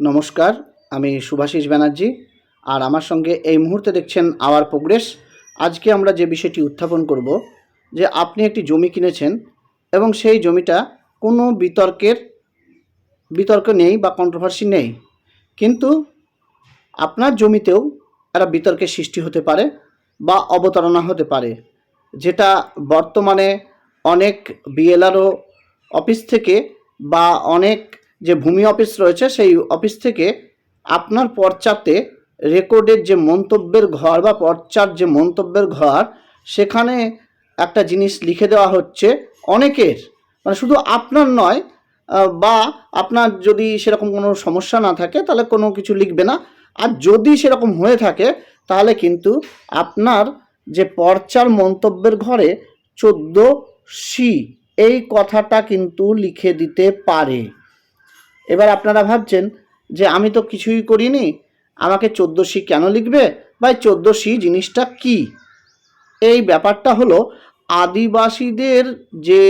নমস্কার, আমি সুভাষিস ব্যানার্জি। আর আমার সঙ্গে এই মুহূর্তে দেখছেন আওয়ার প্রোগ্রেস। আজকে আমরা যে বিষয়টি উত্থাপন করব, যে আপনি একটি জমি কিনেছেন এবং সেই জমিটা কোনো বিতর্কের, বিতর্ক নেই বা কন্ট্রোভার্সি নেই। কিন্তু আপনার জমিতেও একটা বিতর্কের সৃষ্টি হতে পারে বা অবতারণা হতে পারে, যেটা বর্তমানে অনেক বিএলআরও অফিস থেকে বা অনেক যে ভূমি অফিস রয়েছে, সেই অফিস থেকে আপনার পর্চাতে রেকর্ডের যে মন্তব্যের ঘর বা পর্চার যে মন্তব্যের ঘর, সেখানে একটা জিনিস লিখে দেওয়া হচ্ছে, অনেকের। মানে শুধু আপনার নয় বা আপনার যদি সেরকম কোনো সমস্যা না থাকে, তাহলে কোনো কিছু লিখবে না। আর যদি সেরকম হয়ে থাকে, তাহলে কিন্তু আপনার যে পর্চার মন্তব্যের ঘরে চোদ্দ সি, এই কথাটা কিন্তু লিখে দিতে পারে। এবার আপনারা ভাবছেন যে আমি তো কিছুই করিনি, আমাকে চোদ্দ সি কেন লিখবে? বা চোদ্দ সি জিনিসটা কি? এই ব্যাপারটা হলো আদিবাসীদের যে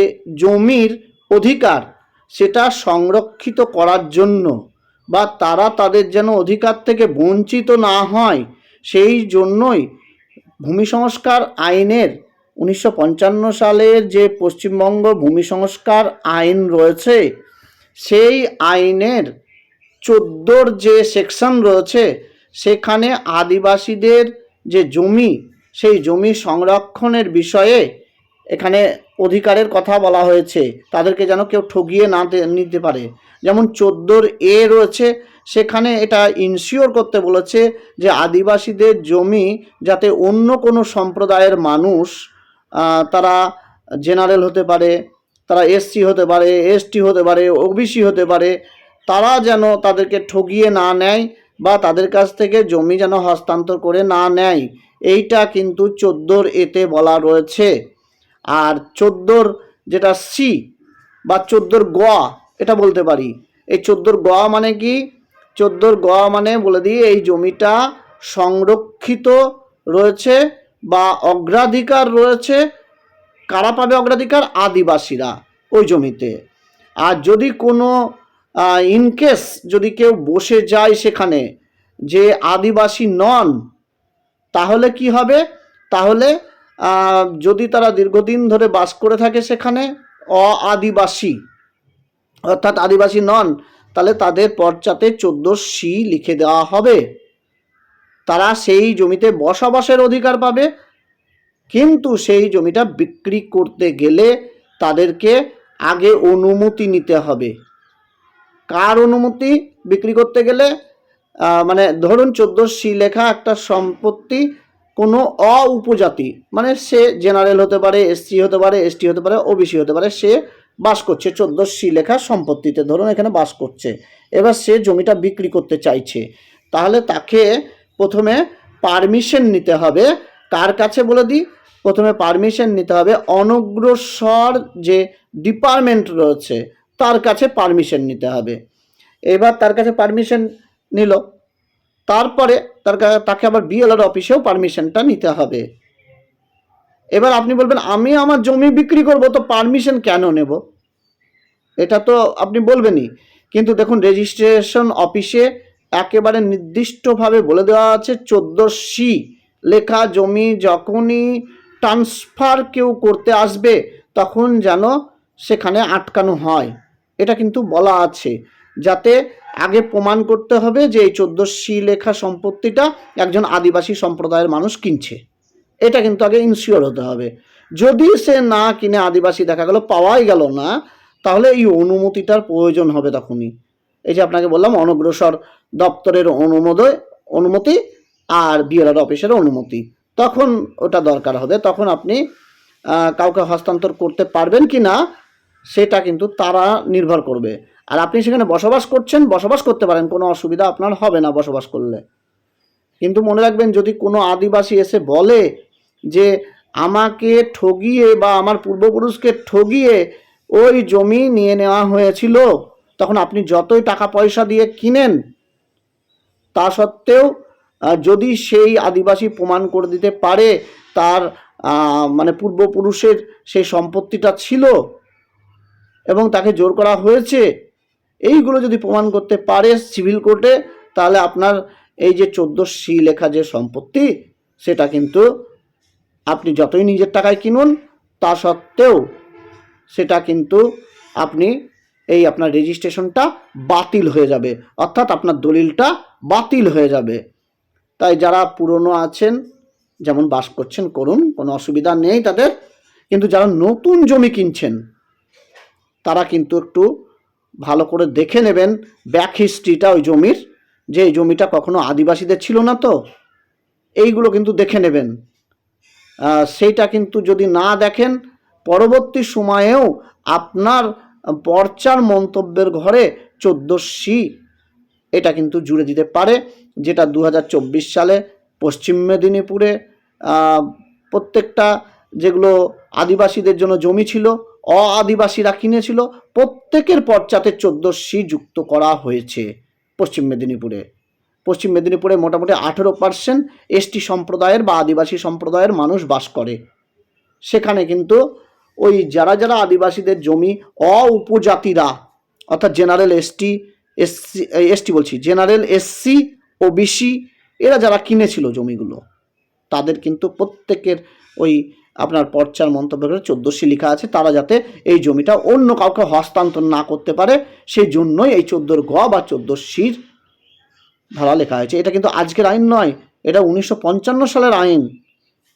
জমির অধিকার, সেটা সংরক্ষিত করার জন্য বা তারা তাদের যেন অধিকার থেকে বঞ্চিত না হয়, সেই জন্যই ভূমি সংস্কার আইনের উনিশশো পঞ্চান্ন সালের যে পশ্চিমবঙ্গ ভূমি সংস্কার আইন রয়েছে সেই আইনের চোদ্দোর যে সেকশন রয়েছে, সেখানে আদিবাসীদের যে জমি, সেই জমি সংরক্ষণের বিষয়ে এখানে অধিকারের কথা বলা হয়েছে। তাদেরকে যেন কেউ ঠগিয়ে না নিতে পারে। যেমন চোদ্দোর এ রয়েছে, সেখানে এটা ইনশিওর করতে বলেছে যে আদিবাসীদের জমি যাতে অন্য কোনো সম্প্রদায়ের মানুষ তারা জেনারেল হতে পারে তারা এসসি হতে পারে, এসটি হতে পারে, ওবিসি হতে পারে, তারা যেন তাদেরকে ঠগিয়ে না নেয় বা তাদের কাছ থেকে জমি যেন হস্তান্তর করে না নেয়, এইটা কিন্তু চোদ্দোর এতে বলা রয়েছে। আর চোদ্দোর যেটা সি বা চোদ্দোর গোয়া এটা বলতে পারি। এই চোদ্দোর গোয়া মানে কি? চোদ্দোর গোয়া মানে বলে দিই এই জমিটা সংরক্ষিত রয়েছে বা অগ্রাধিকার রয়েছে কারা পাবে অগ্রাধিকার? আদিবাসীরা ওই জমিতে। আর যদি কোনো ইনকেস যদি কেউ বসে যায় সেখানে যে আদিবাসী নন, তাহলে কি হবে? তাহলে যদি তারা দীর্ঘদিন ধরে বাস করে থাকে সেখানে অ আদিবাসী অর্থাৎ আদিবাসী নন, তাহলে তাদের পর্চাতে চোদ্দ সি লিখে দেওয়া হবে। তারা সেই জমিতে বসবাসের অধিকার পাবে। কিন্তু সেই জমিটা বিক্রি করতে গেলে তাদেরকে আগে অনুমতি নিতে হবে। কার অনুমতি? বিক্রি করতে গেলে মানে ধরুন চোদ্দ সি লেখা একটা সম্পত্তি কোনো অ উপজাতি মানে সে জেনারেল হতে পারে এসসি হতে পারে এসটি হতে পারে ওবিসি হতে পারে, সে বাস করছে চোদ্দ সি লেখা সম্পত্তিতে, ধরুন এখানে বাস করছে। এবার সে জমিটা বিক্রি করতে চাইছে, তাহলে তাকে প্রথমে পারমিশন নিতে হবে। কার কাছে বলে দিই? প্রথমে পারমিশন নিতে হবে। অনগ্রসর যে ডিপার্টমেন্ট রয়েছে, তার কাছে পারমিশন নিতে হবে। এবার তার কাছে পারমিশন নিল, তারপরে তার তাকে আবার বিএলআর অফিসেও পারমিশনটা নিতে হবে। এবার আপনি বলবেন, আমি আমার জমি বিক্রি করব, তো পারমিশন কেন নেব? এটা তো আপনি বলবেনই। কিন্তু দেখুন রেজিস্ট্রেশন অফিসে একেবারে নির্দিষ্টভাবে বলে দেওয়া আছে চোদ্দ সি লেখা জমি যখনই ট্রান্সফার কেউ করতে আসবে, তখন যেন সেখানে আটকানো হয়। এটা কিন্তু বলা আছে। যাতে আগে প্রমাণ করতে হবে যে এই চোদ্দ সি লেখা সম্পত্তিটা একজন আদিবাসী সম্প্রদায়ের মানুষ কিনছে। এটা কিন্তু আগে ইনশিওর হতে হবে। যদি সে না কিনে আদিবাসী দেখা গেল, পাওয়াই গেল না, তাহলে এই অনুমতিটার প্রয়োজন হবে তখনই। এই যে আপনাকে বললাম, অনগ্রসর দপ্তরের অনুমোদয়, অনুমতি আর বিএলআর অফিসের অনুমতি। তখন ওটা দরকার হবে। তখন আপনি কাউকে হস্তান্তর করতে পারবেন কি না, সেটা কিন্তু তারা নির্ভর করবে। আর আপনি সেখানে বসবাস করছেন, বসবাস করতে পারেন, কোনো অসুবিধা আপনার হবে না বসবাস করলে। কিন্তু মনে রাখবেন, যদি কোনো আদিবাসী এসে বলে যে, আমাকে ঠগিয়ে বা আমার পূর্বপুরুষকে ঠগিয়ে ওই জমি নিয়ে নেওয়া হয়েছিল, তখন আপনি যতই টাকা পয়সা দিয়ে কিনেন, তা সত্ত্বেও যদি সেই আদিবাসী প্রমাণ করে দিতে পারে তার মানে পূর্বপুরুষের সেই সম্পত্তিটা ছিল এবং তাকে জোর করা হয়েছে, এইগুলো যদি প্রমাণ করতে পারে সিভিল কোর্টে, তাহলে আপনার এই যে চোদ্দ সি লেখা যে সম্পত্তি, সেটা কিন্তু আপনি যতই নিজের টাকায় কিনুন, তা সত্ত্বেও সেটা কিন্তু আপনি এই আপনার রেজিস্ট্রেশনটা বাতিল হয়ে যাবে। অর্থাৎ আপনার দলিলটা বাতিল হয়ে যাবে। তাই যারা পুরনো আছেন, যেমন বাস করছেন, করুন, কোনো অসুবিধা নেই তাদের। কিন্তু যারা নতুন জমি কিনছেন, তারা কিন্তু একটু ভালো করে দেখে নেবেন ব্যাক হিস্ট্রিটা ওই জমির, যে এই জমিটা কখনো আদিবাসীদের ছিল না তো। এইগুলো কিন্তু দেখে নেবেন। সেইটা কিন্তু যদি না দেখেন, পরবর্তী সময়েও আপনার পর্চার মন্তব্যের ঘরে চোদ্দ সি এটা কিন্তু জুড়ে দিতে পারে। যেটা দু হাজার চব্বিশ সালে পশ্চিম মেদিনীপুরে প্রত্যেকটা যেগুলো আদিবাসীদের জন্য জমি ছিল অ আদিবাসীরা কিনেছিল, প্রত্যেকের পর্চাতে চোদ্দ সি যুক্ত করা হয়েছে পশ্চিম মেদিনীপুরে। পশ্চিম মেদিনীপুরে মোটামুটি আঠেরো পার্সেন্ট এসটি সম্প্রদায়ের বা আদিবাসী সম্প্রদায়ের মানুষ বাস করে। সেখানে কিন্তু ওই যারা যারা আদিবাসীদের জমি অ উপজাতিরা অর্থাৎ জেনারেল এসটি, এসসি, এসটি বলছি, জেনারেল এসসি ও বিসি এরা যারা কিনেছিল জমিগুলো, তাদের কিন্তু প্রত্যেকের ওই আপনার পর্চার মন্তব্য করে চোদ্দোশি লেখা আছে, তারা যাতে এই জমিটা অন্য কাউকে হস্তান্তর না করতে পারে সেই জন্যই এই চোদ্দোর গ বা চোদ্দোশির ধারা লেখা হয়েছে। এটা কিন্তু আজকের আইন নয়, এটা উনিশশো পঞ্চান্ন সালের আইন।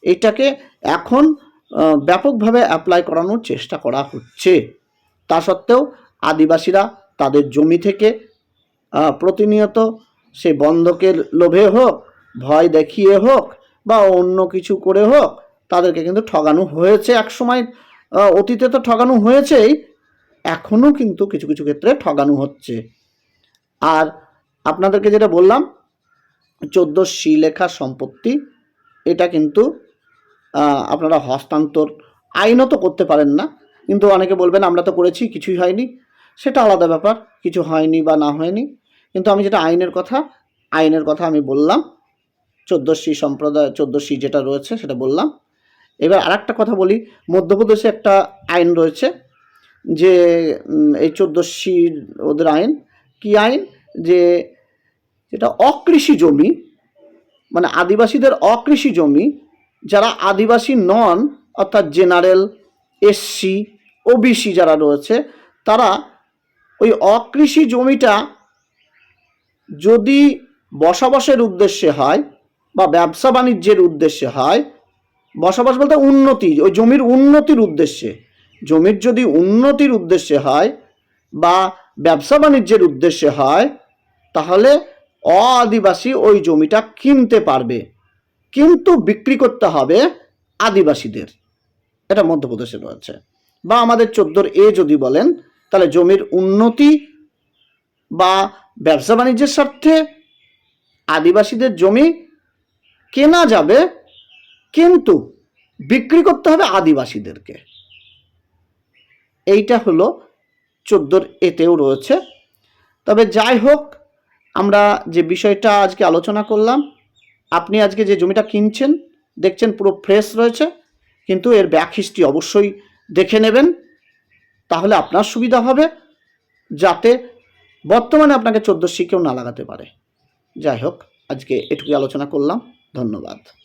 এটাকে এখন ব্যাপকভাবে অ্যাপ্লাই করানোর চেষ্টা করা হচ্ছে। তা সত্ত্বেও আদিবাসীরা তাদের জমি থেকে প্রতিনিয়ত সে বন্ধকের লোভে হোক, ভয় দেখিয়ে হোক বা অন্য কিছু করে হোক, তাদেরকে কিন্তু ঠগানো হয়েছে এক সময় অতীতে তো ঠগানো হয়েছেই এখনও কিন্তু কিছু কিছু ক্ষেত্রে ঠগানো হচ্ছে। আর আপনাদেরকে যেটা বললাম, চোদ্দ সি লেখা সম্পত্তি, এটা কিন্তু আপনারা হস্তান্তর আইনত করতে পারেন না। কিন্তু অনেকে বলবেন, আমরা তো করেছি, কিছুই হয়নি। সেটা আলাদা ব্যাপার, কিছু হয়নি বা না হয়নি। কিন্তু আমি যেটা আইনের কথা আইনের কথা আমি বললাম, চোদ্দোশি সম্প্রদায়, চোদ্দোশি যেটা রয়েছে সেটা বললাম। এবার আরেকটা কথা বলি, মধ্যপ্রদেশে একটা আইন রয়েছে যে এই চোদ্দোশির ওদের আইন, কি আইন? যে, যেটা অকৃষি জমি মানে আদিবাসীদের অকৃষি জমি, যারা আদিবাসী নন, অর্থাৎ জেনারেল, এসসি, ওবিসি যারা রয়েছে, তারা ওই অকৃষি জমিটা যদি বসবাসের উদ্দেশ্যে হয় বা ব্যবসা বাণিজ্যের উদ্দেশ্যে হয়, বসবাস বলতে উন্নতি, ওই জমির উন্নতির উদ্দেশ্যে। জমির যদি উন্নতির উদ্দেশ্যে হয় বা ব্যবসা বাণিজ্যের উদ্দেশ্যে হয়, তাহলে অ আদিবাসী ওই জমিটা কিনতে পারবে। কিন্তু বিক্রি করতে হবে আদিবাসীদের। এটা মধ্যপ্রদেশে রয়েছে। বা আমাদের চোদ্দোর এ যদি বলেন, তাহলে জমির উন্নতি বা ব্যবসা বাণিজ্যের স্বার্থে আদিবাসীদের জমি কেনা যাবে, কিন্তু বিক্রি করতে হবে আদিবাসীদেরকে। এইটা হলো চোদ্দোর এতেও রয়েছে। তবে যাই হোক, আমরা যে বিষয়টা আজকে আলোচনা করলাম, আপনি আজকে যে জমিটা কিনছেন, দেখছেন পুরো ফ্রেশ রয়েছে, কিন্তু এর ব্যাক হিস্ট্রি অবশ্যই দেখে নেবেন। তাহলে আপনার সুবিধা হবে, যাতে বর্তমানে আপনাকে চোদ্দ কেউ না লাগাতে পারে। যাই হোক আজকে এটুকুই আলোচনা করলাম। ধন্যবাদ।